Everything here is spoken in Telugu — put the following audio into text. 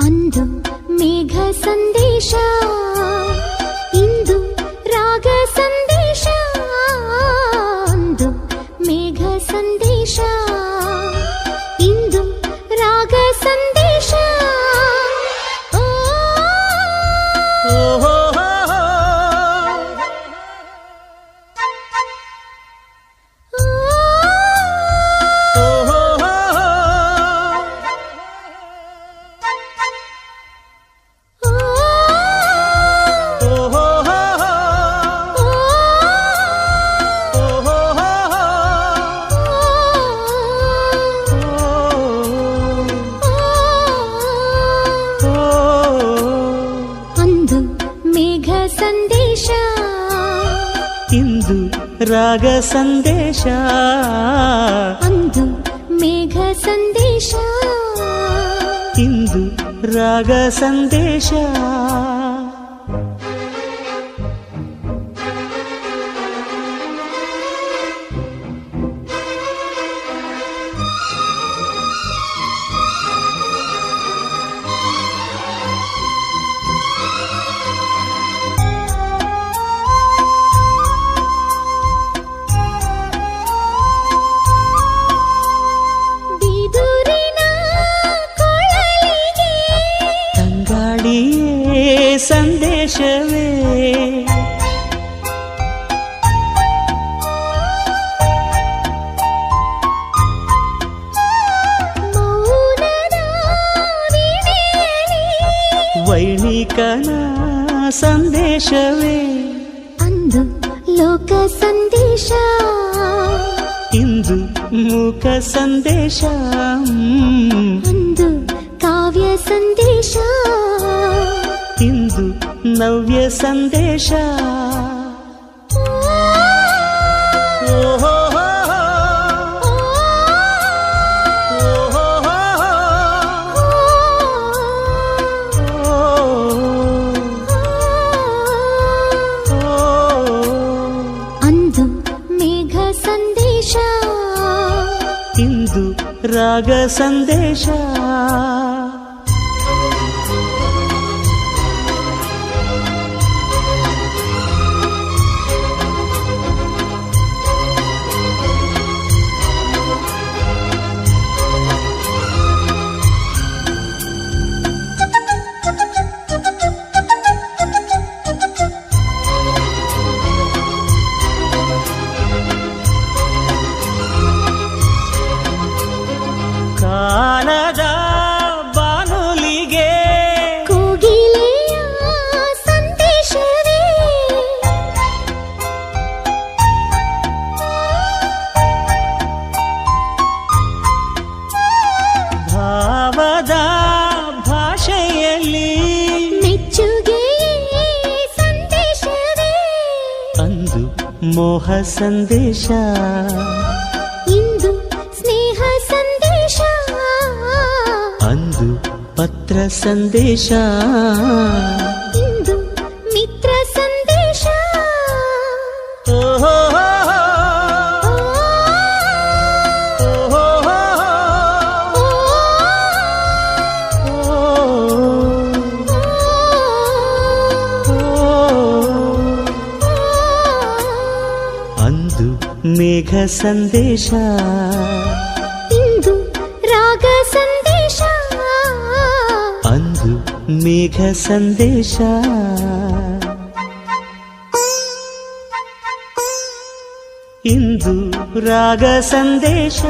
అందం మేఘ సందేశా ಸಂದೇಶ ಇಂದು ರಾಗ ಸಂದೇಶ ಅಂದು ಮೇಘ ಸಂದೇಶ ಇಂದು ರಾಗ ಸಂದೇಶ ಸಂದೇಶವೇ ಮೌನದ ವೀಣೆಯಲ್ಲಿ ವೈಣಿಕನ ಸಂದೇಶವೇ ಅಂದು ಲೋಕ ಸಂದೇಶ ಇಂದು ಮೂಕ ಸಂದೇಶ ಮ್. ಅಂದು నవ్య సందేశ. రాగ సందేశా. ಅಂದು ಮೋಹ ಸಂದೇಶ ಇಂದು ಸ್ನೇಹ ಸಂದೇಶ ಅಂದು ಪತ್ರ ಸಂದೇಶ మేఘ సందేశ ఇందు రాగ సందేశ అందు మేఘ సందేశ ఇందు రాగ సందేశ